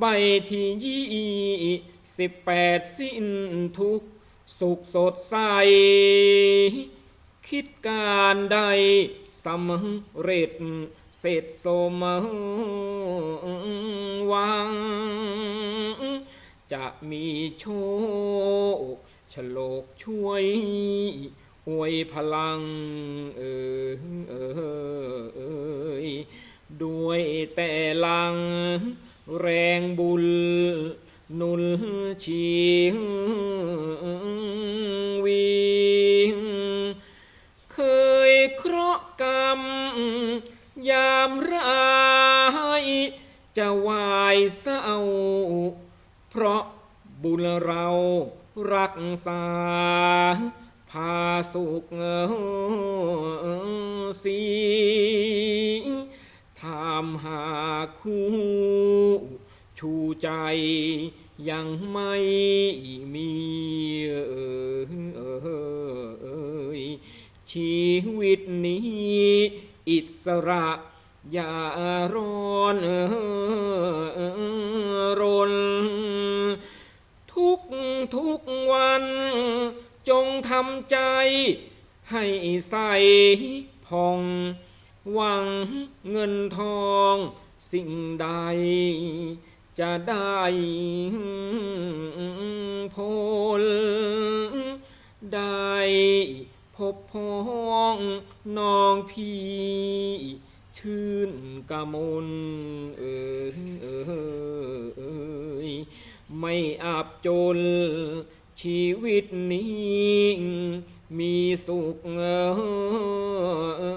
ใบที่ยี่สิบแปดสิ้นทุกสุขสดใส คิดการใดสำเร็จเสร็จสมหวัง จะมีโชคฉลกช่วยอวยพลังเออเออเอยด้วยแต่ลัง แรงบุญนุนชีวิงเคยเคราะห์กรรม ยามร้ายจะวายเศร้า เพราะบุญเรารักษา พาสุขสีถามหาคู่ ชูใจยังไม่มีเอยชีวิตนี้อิสระอย่าร้อนรน ทุกทุกวัน จงทำใจ ให้ใสผ่อง หวังเงินทองสิ่งใด จะได้ผลได้พบพ้องน้องพี่ชื่นกะมลเออเออเอยไม่อับจนชีวิตนี้มีสุขเออ